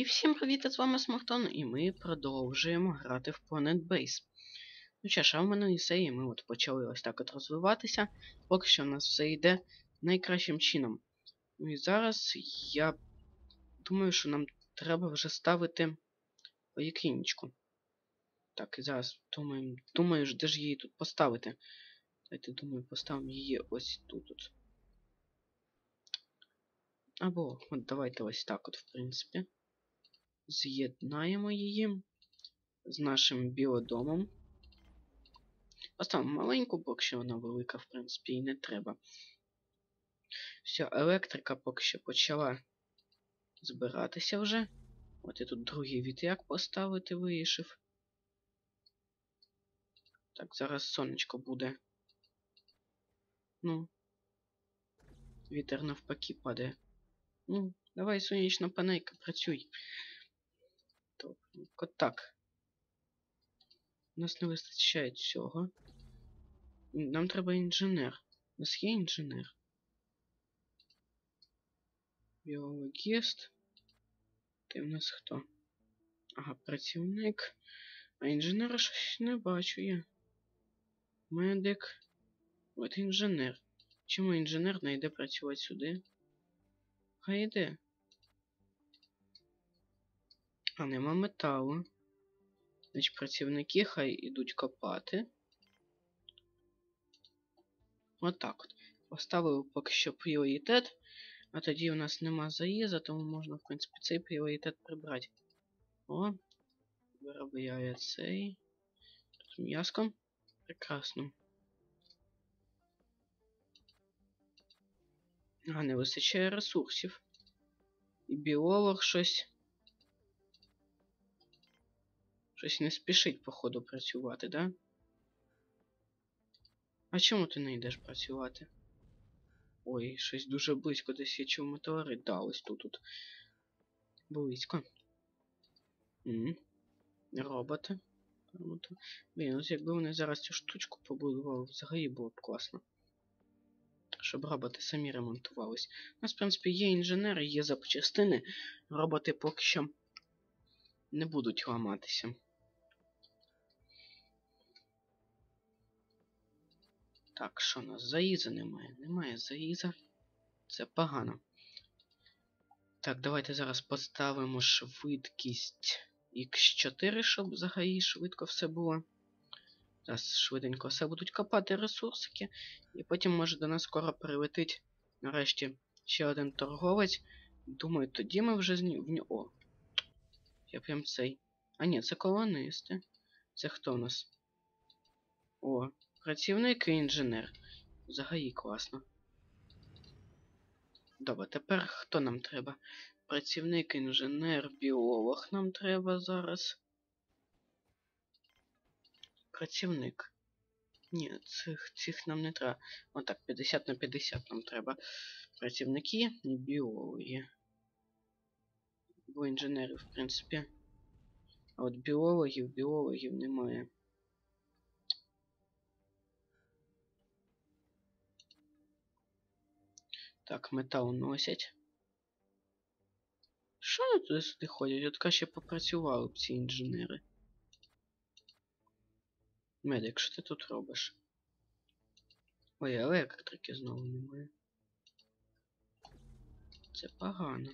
І всім привіт, з вами Смартон, і ми продовжуємо грати в Planet Base. Ну що ж, а в мене ісеї ми от почали ось так от розвиватися. Поки що в нас все йде найкращим чином. Ну і зараз я думаю, що нам треба вже ставити поліклінічку. Так, і зараз думаю, думаю, де ж її тут поставити. Давайте, думаю, поставимо її ось тут. От. Або, от давайте ось так от, в принципі. З'єднаємо її з нашим біодомом. Поставимо маленьку, поки що вона велика, в принципі, і не треба. Все, електрика поки що почала збиратися вже. От я тут другий вітряк поставити вирішив. Так, зараз сонечко буде. Ну. Вітер навпаки падає. Ну, давай, сонячна панелька, працюй. Добренько так. У нас не вистачає цього. Нам треба інженер. У нас є інженер. Біологіст. Ти в нас хто? Ага, працівник. А інженера щось не бачу я. Медик. От інженер. Чому інженер не йде працювати сюди? Хай йде. А нема металу. Значить, працівники хай ідуть копати. Отак от. Поставив поки що пріоритет. А тоді у нас нема заїзда, тому можна, в принципі, цей пріоритет прибрати. О, виробляє цей. Тут м'яско. Прекрасно. А, не вистачає ресурсів. І біолог щось. Щось не спішить, походу, працювати, да? А чому ти не йдеш працювати? Ой, щось дуже близько десь я чув метеорит. Да, ось тут тут. Близько. М Роботи. Роботи. Блін, ось якби вони зараз цю штучку побудували, взагалі було б класно. Щоб роботи самі ремонтувались. У нас, в принципі, є інженери, є запчастини. Роботи поки що не будуть ламатися. Так, що у нас? Заїза немає. Немає заїза. Це погано. Так, давайте зараз поставимо швидкість X4, щоб взагалі швидко все було. Зараз швиденько все будуть копати ресурсики. І потім, може, до нас скоро прилетить нарешті ще один торговець. Думаю, тоді ми вже з нього. Я прям цей. А ні, це колонисти. Це хто у нас? О, працівник і інженер. Взагалі класно. Добре, тепер хто нам треба? Працівник, інженер, біолог нам треба зараз. Працівник. Ні, цих цих нам не треба. Отак, 50 на 50 нам треба. Працівники і біологи. Бо інженери, в принципі. А от біологів, біологів немає. Так, метал носять. Що вони туди сюди ходять? От краще попрацювали б ці інженери. Медик, що ти тут робиш? Ой, електрики знову немає. Це погано.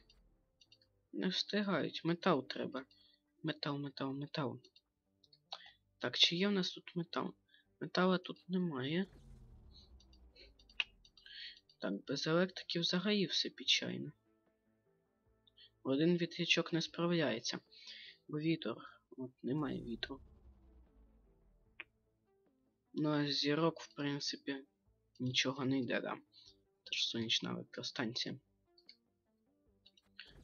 Не встигають. Метал треба. Метал, метал, метал. Так, чи є в нас тут метал? Метала тут немає. Так, без електрики взагалі все печально. Один вітрячок не справляється. Бо вітер. От немає вітру. Ну а зірок, в принципі, нічого не йде, да. Тож сонячна електростанція.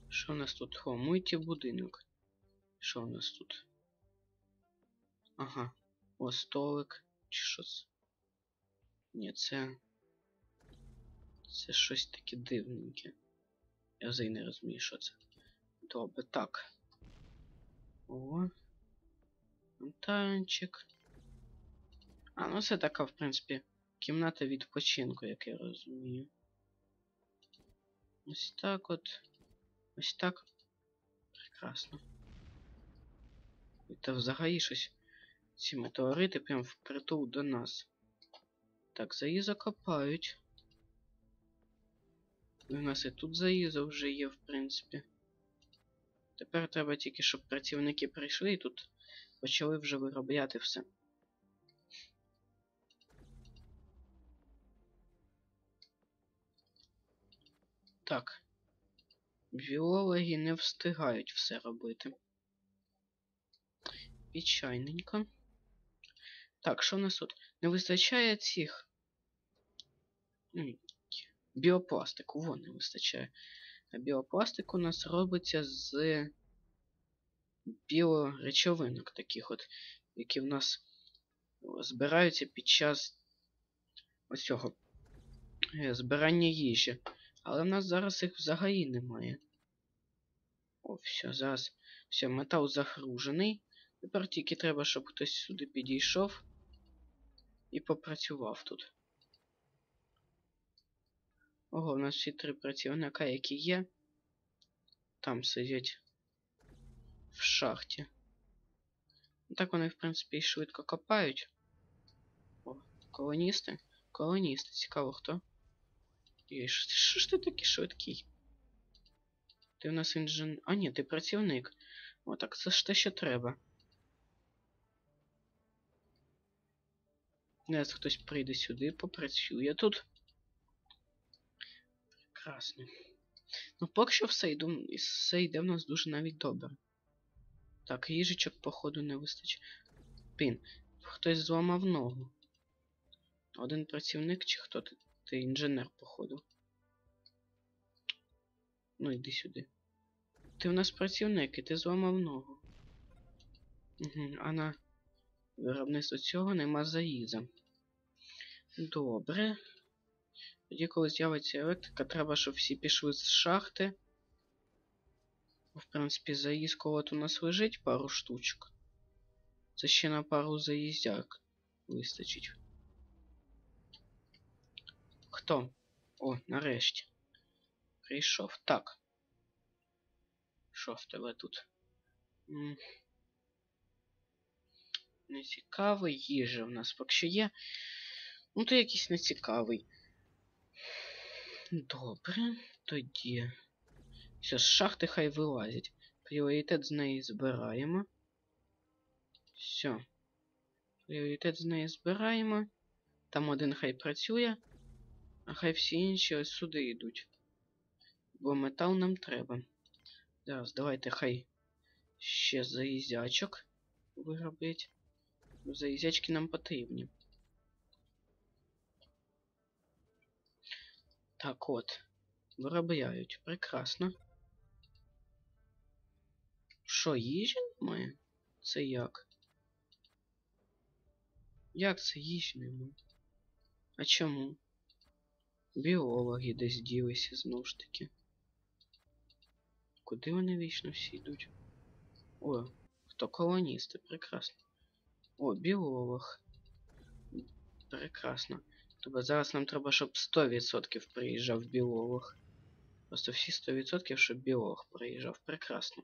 Що у нас тут? О, мультибудинок. Що у нас тут? Ага. О, столик. Чи що це? Ні, це. Це щось таке дивненьке. Я взагалі не розумію, що це. Добре, так. О. Фонтанчик. А, ну це така, в принципі, кімната відпочинку, як я розумію. Ось так от. Ось так. Прекрасно. Та взагалі щось. Ці метеорити прям впритул до нас. Так, заїза копають. У нас і тут заїза вже є, в принципі. Тепер треба тільки, щоб працівники прийшли і тут почали вже виробляти все. Так. Біологи не встигають все робити. Печальненько. Так, що в нас тут? Не вистачає цих. Біопластику, вон не вистачає. А біопластик у нас робиться з біоречовинок таких от, які в нас збираються під час ось е, збирання їжі. Але в нас зараз їх взагалі немає. О, все, зараз. Все, метал загружений. Тепер тільки треба, щоб хтось сюди підійшов і попрацював тут. Ого, у нас всі три працівника, які є. Там сидять в шахті. Так вони, в принципі, і швидко копають. О, колоністи. Колоністи, цікаво хто. Ей, що ж ти такий швидкий? Ти у нас інжен... А ні, ти працівник. О, так це ж те, що треба. Зараз хтось прийде сюди, попрацює тут. Прекрасно. Ну, поки що все йде, все йде в нас дуже навіть добре. Так, їжичок, походу, не вистачить. Пін, хтось зламав ногу. Один працівник чи хто ти? Ти інженер, походу. Ну, йди сюди. Ти у нас працівник, і ти зламав ногу. Угу, а на виробництво цього нема заїза. Добре. Тоді, коли з'явиться електрика, треба, щоб всі пішли з шахти. В принципі, заїзд колот у нас лежить пару штучок. Це ще на пару заїздяк вистачить. Хто? О, нарешті. Прийшов. Так. Що в тебе тут? Нецікавий їжа в нас поки що є. Ну, то якийсь нецікавий. Добре, тоді. Все, з шахти хай вилазять. Пріоритет з неї збираємо. Все. Пріоритет з неї збираємо. Там один хай працює, а хай всі інші ось сюди йдуть. Бо метал нам треба. Зараз давайте хай ще заїзячок виробить. Заїзячки нам потрібні. Так от. Виробляють. Прекрасно. Що, їжі немає? Це як? Як це їжі немає? А чому? Біологи десь ділися знову ж таки. Куди вони вічно всі йдуть? О, хто колоністи, прекрасно. О, біолог. Прекрасно. Тобто зараз нам треба, щоб 100% приїжджав біолог. Просто всі 100%, щоб біолог приїжджав. Прекрасно.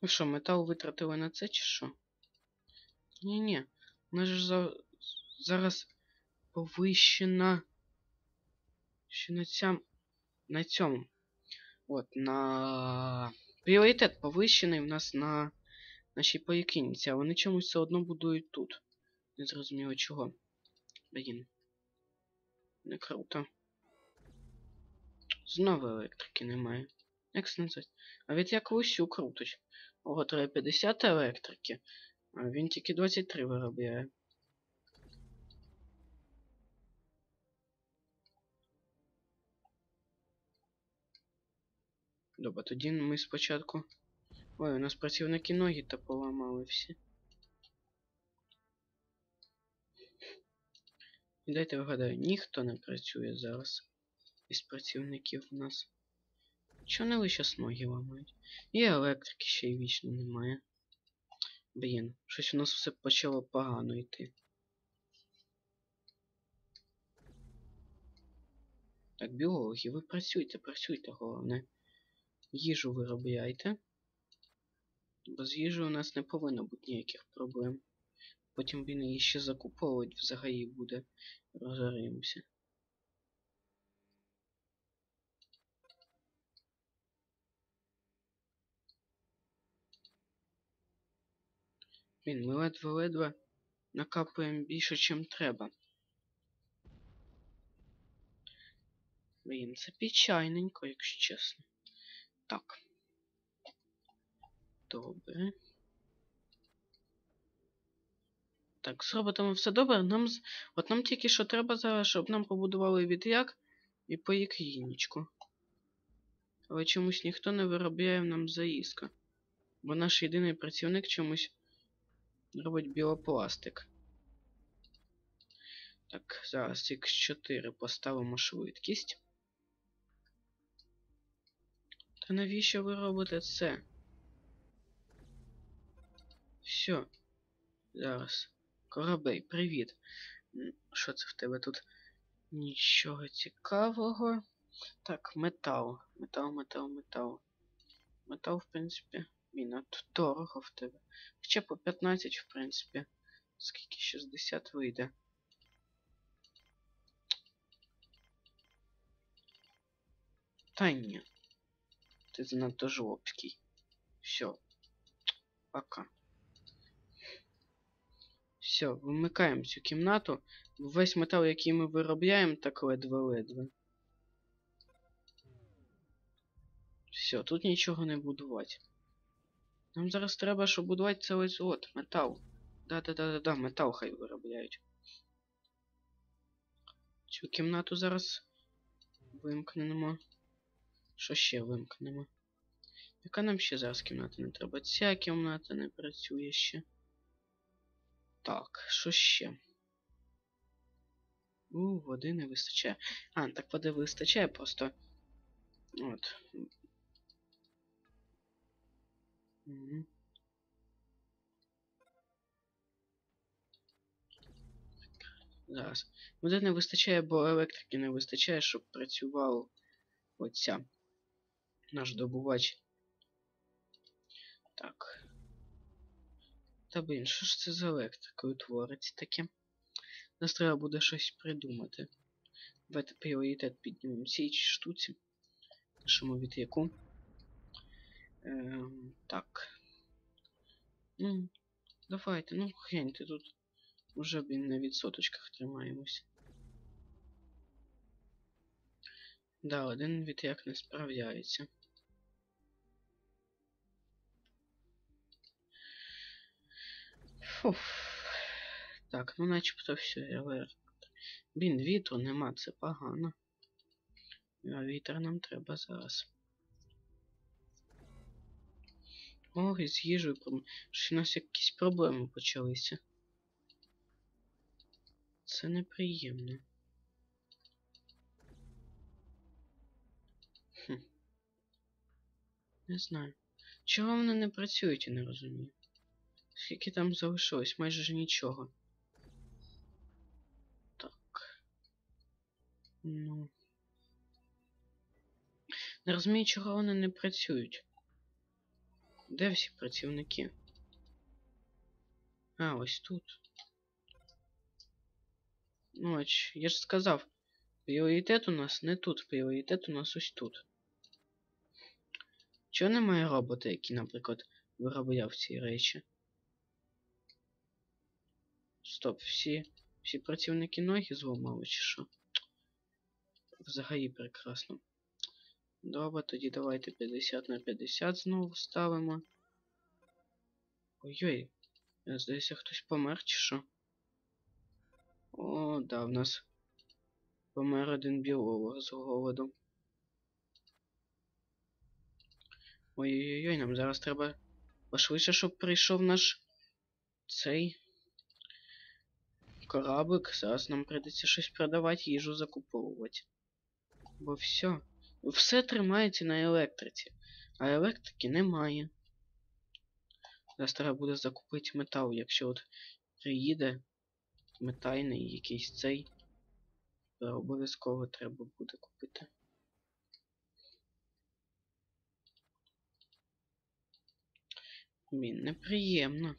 Ви що, метал витратили на це чи що? Ні-ні. У нас ж за... зараз повищена. Ще на цям... на цьому. От, на. Пріоритет повищений в нас на нашій поліклініці, а вони чомусь все одно будують тут. Не зрозуміло чого. Блін. Не круто. Знову електрики немає. Як це? А від як усю крутить. Ого, треба 50 електрики. А він тільки 23 виробляє. Добре, тоді ми спочатку. Ой, у нас працівники ноги та поламали всі. І дайте вгадаю, ніхто не працює зараз із працівників у нас. Чого не щас ноги ламають? І електрики ще й вічно немає. Блін, щось у нас все почало погано йти. Так, біологи, ви працюйте, працюйте, головне. Їжу виробляйте. Бо з їжею у нас не повинно бути ніяких проблем. Потім він її ще закуповувати взагалі буде. Розоримося. Він, ми ледве-ледве накапуємо більше, чим треба. Блін, це печальненько, якщо чесно. Так. Добре. Так, з роботами все добре. Нам. От нам тільки що треба зараз, щоб нам побудували відряк і поїкрінічку. Але чомусь ніхто не виробляє нам заїзка. Бо наш єдиний працівник чомусь робить біопластик. Так, зараз X4 поставимо швидкість. Та навіщо ви робите це? Все. Зараз. Корабель, привіт. Що це в тебе тут? Нічого цікавого. Так, метал. Метал, метал, метал. Метал, в принципі, він от дорого в тебе. Хоча по 15, в принципі. Скільки 60 вийде. Та ні. Ти занадто жлобський. Все. Пока. Все, вимикаємо цю кімнату. Весь метал, який ми виробляємо, так ледве-ледве. Все, тут нічого не будувати. Нам зараз треба, щоб будувати цілий злот. Метал. Да-да-да-да-да, метал хай виробляють. Цю кімнату зараз вимкнемо. Що ще вимкнемо? Яка нам ще зараз кімната не треба? Ця кімната не працює ще. Так, що ще? У, води не вистачає. А, так води вистачає просто. От. Угу. Зараз. Води не вистачає, бо електрики не вистачає, щоб працював оця. Наш добувач. Так. Та блін, що ж це за електрикою твориться таке? Нас треба буде щось придумати. Давайте пріоритет піднімемо цій штуці. Нашому вітряку. Ем, так. Ну, давайте, ну гляньте тут. Уже, блін, на відсоточках тримаємось. Да, один вітряк не справляється. Фуф. Так, ну начебто все, але. Блін, вітру нема, це погано. А вітер нам треба зараз. Ой, з їжею пром... Що у нас якісь проблеми почалися. Це неприємно. Хм. Не знаю. Чого вони не працюють, я не розумію. Скільки там залишилось? Майже ж нічого. Так. Ну. Не розумію, чого вони не працюють. Де всі працівники? А, ось тут. Ну, оч, я ж сказав, пріоритет у нас не тут, пріоритет у нас ось тут. Чого немає робота, який, наприклад, виробляв ці речі? Стоп, всі. Всі працівники ноги зламали, чи що? Взагалі прекрасно. Добре, тоді давайте 50 на 50 знову ставимо. Ой-ой, здається, хтось помер, чи що? О, да, в нас помер один біолог з голоду. Ой-ой-ой, нам зараз треба пошвидше, щоб прийшов наш цей кораблик, зараз нам придеться щось продавати, їжу закуповувати. Бо все. Все тримається на електриці. А електрики немає. Зараз треба буде закупити метал, якщо от приїде метальний якийсь цей. То обов'язково треба буде купити. Мін неприємно.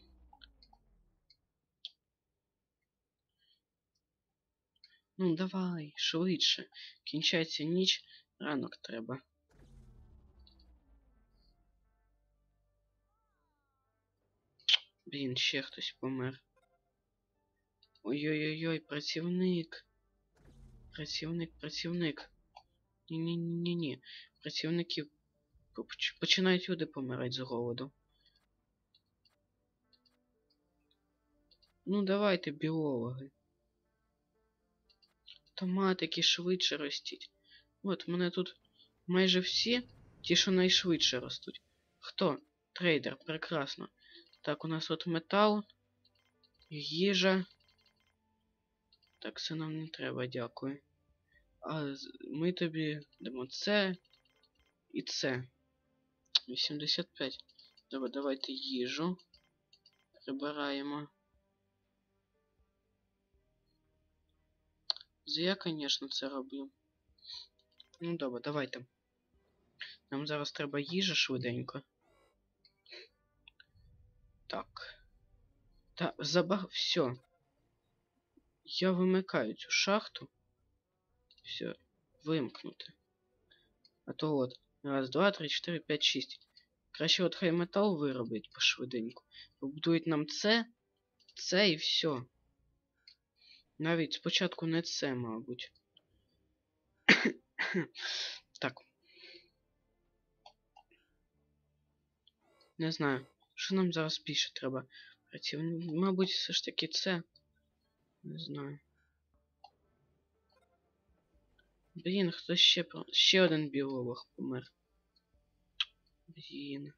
Ну, давай, швидше. Кінчається ніч, ранок треба. Блін, ще хтось помер. Ой-ой-ой, працівник. Працівник, працівник. Ні-ні-ні-ні. Працівники починають люди помирати з голоду. Ну давайте, біологи. Томатики швидше ростіть. От, мене тут майже всі ті, що найшвидше ростуть. Хто? Трейдер, прекрасно. Так, у нас от метал, їжа. Так, це нам не треба, дякую. А ми тобі дамо це і це. 85. Добре, давайте їжу. Прибираємо. Я, звісно, це роблю. Ну добре, давайте. Нам зараз треба їжа швиденько. Так. Та забаг... Все. Я вимикаю цю шахту. Все, вимкнути. А то от. Раз, два, три, чотири, п'ять, шість. Краще от хай метал виробить пошвиденько. Побудують нам це, це і все. Навіть спочатку не це, мабуть. так. Не знаю. Що нам зараз більше треба? Працівник, мабуть, все ж таки це. Не знаю. Блін, хтось ще про... Ще один біолог помер. Блін.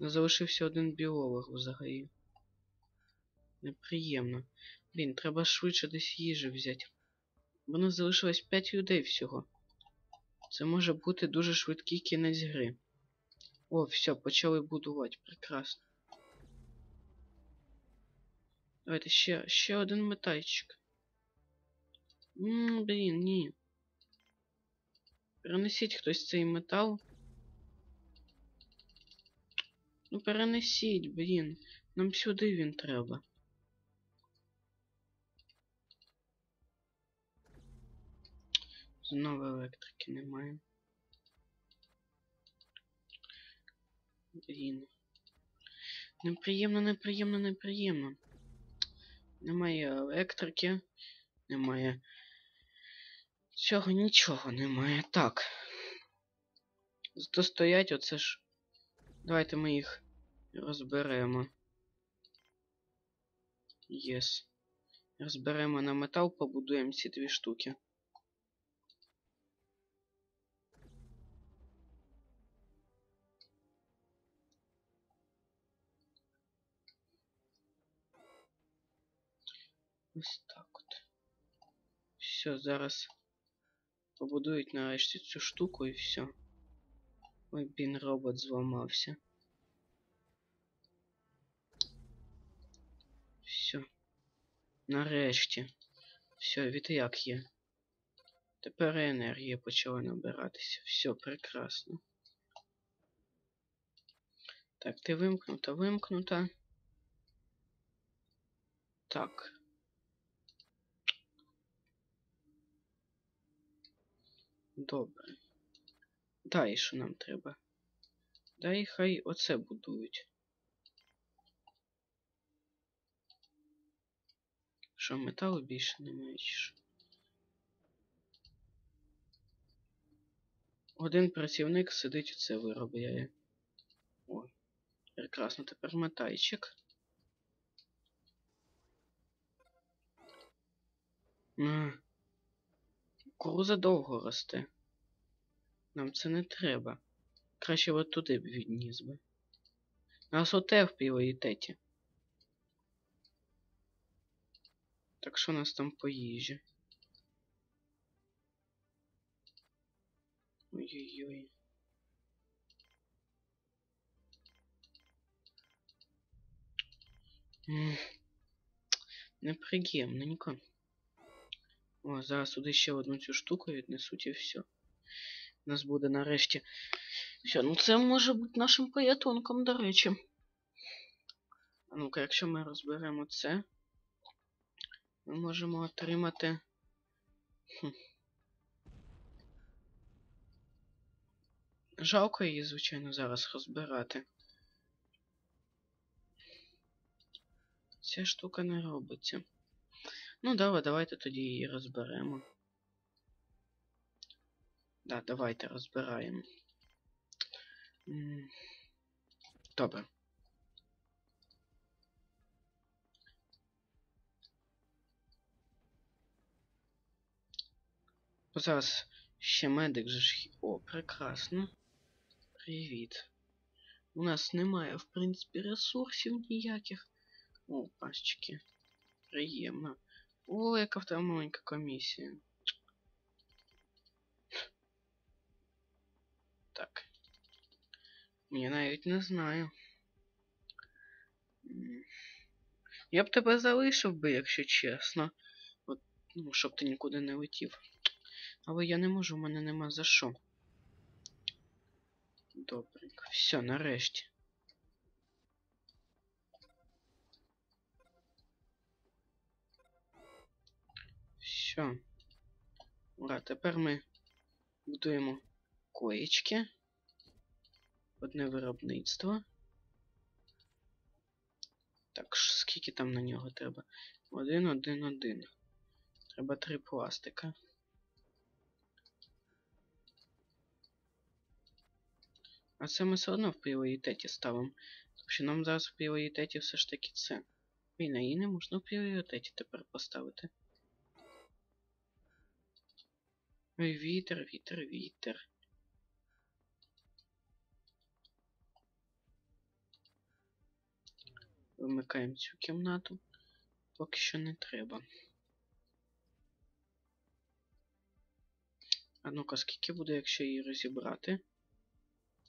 Залишився один біолог взагалі. Неприємно. Блін, треба швидше десь їжі взяти. Бо нас залишилось 5 людей всього. Це може бути дуже швидкий кінець гри. О, все, почали будувати. Прекрасно. Давайте ще, ще один метайчик. Ммм, блін, ні. Перенесіть хтось цей метал. Ну перенесіть, блін. Нам сюди він треба. Знову електрики немає. Блін. Неприємно, неприємно, неприємно. Немає електрики. Немає. Цього нічого немає. Так. Зато стоять оце ж. Давайте ми їх розберемо. Єс. Розберемо на метал, побудуємо ці дві штуки. Ось так от. Все, зараз побудують нарешті цю штуку і все. Ой, блін, робот зламався. Все. Нарешті. Все, вітряк є. Тепер енергія почала набиратися. Все, прекрасно. Так, ти вимкнута, вимкнута. Так. Добре. Дай, що нам треба. Дай хай оце будують. Що, металу більше немає, чи що? Один працівник сидить це виробляє. О, прекрасно, тепер метайчик. А, кукуруза довго росте. Нам це не треба. Краще от туди б відніс би. Нас оте в пріоритеті. Так що у нас там по їжі? Ой-ой-ой. Неприємненько. О, зараз сюди ще одну цю штуку віднесуть і все. У нас буде нарешті. Все, ну це може бути нашим порятунком, до речі. А ну-ка, якщо ми розберемо це, ми можемо отримати. Хм. Жалко її, звичайно, зараз розбирати. Ця штука не робиться. Ну, давай, давайте тоді її розберемо. Да, давайте розбираємо. Добре. Зараз ще медик же ж. О, прекрасно. Привіт. У нас немає, в принципі, ресурсів ніяких. О, пащики. Приємно. О, яка в тебе маленька комісія. Так. Я навіть не знаю. Я б тебе залишив би, якщо чесно. От, ну, щоб ти нікуди не летів. Але я не можу, у мене нема за що. Добренько. Все, нарешті. Все. Ура, тепер ми будуємо коєчки. Одне виробництво. Так, скільки там на нього треба? Один, один, один. Треба три пластика. А це ми все одно в пріоритеті ставимо. Тому що нам зараз в пріоритеті все ж таки це. Блін, а її не можна в пріоритеті тепер поставити. Ой, вітер, вітер, вітер. Вимикаємо цю кімнату. Поки що не треба. А ну-ка, скільки буде, якщо її розібрати?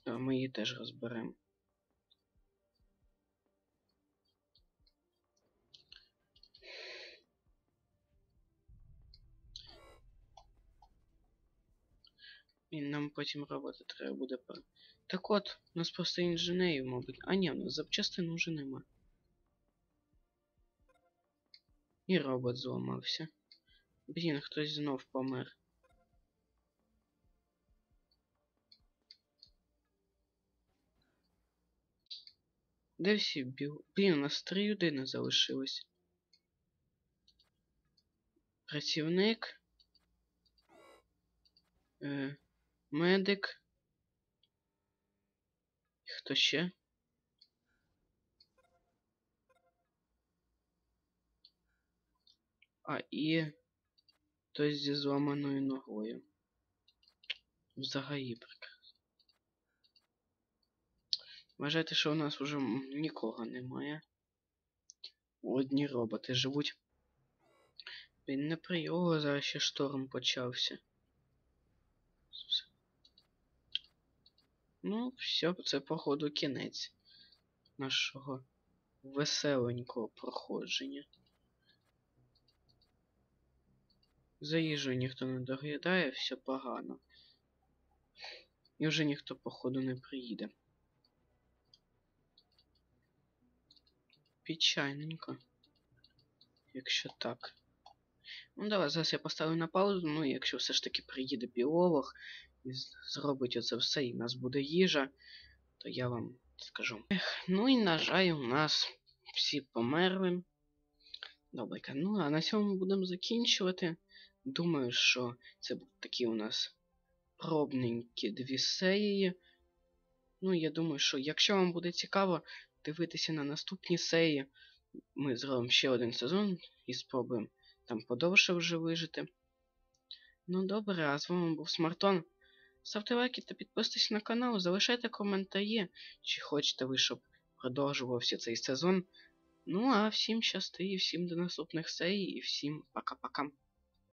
Ми її теж розберемо. І нам потім роботи треба буде. Так от, у нас просто інженерів, мабуть. А ні, у нас запчастин уже нема. І робот зламався. Блін, хтось знов помер. Де всі біл... Блін, у нас три людини залишилось. Працівник. Е, медик. Хто ще? А, і хтось зі зламаною ногою. Взагалі прекрасно. Вважайте, що у нас уже нікого немає. Одні роботи живуть. Він не при зараз ще шторм почався. Ну, все, це походу кінець нашого веселенького проходження. За їжею ніхто не доглядає, все погано. І вже ніхто, походу, не приїде. Печальненько. Якщо так. Ну давай, зараз я поставлю на паузу, ну якщо все ж таки приїде біолог і зробить оце все, і в нас буде їжа, то я вам скажу. Ех, ну і на жаль, у нас всі померли. Добренько. Ну, а на цьому будемо закінчувати. Думаю, що це будуть такі у нас пробненькі дві серії. Ну, я думаю, що якщо вам буде цікаво дивитися на наступні серії, ми зробимо ще один сезон і спробуємо там подовше вже вижити. Ну добре, а з вами був Смартон. Ставте лайки та підписуйтесь на канал, залишайте коментарі, чи хочете ви, щоб продовжувався цей сезон. Ну а всім щасти і всім до наступних серій і всім пока-пока.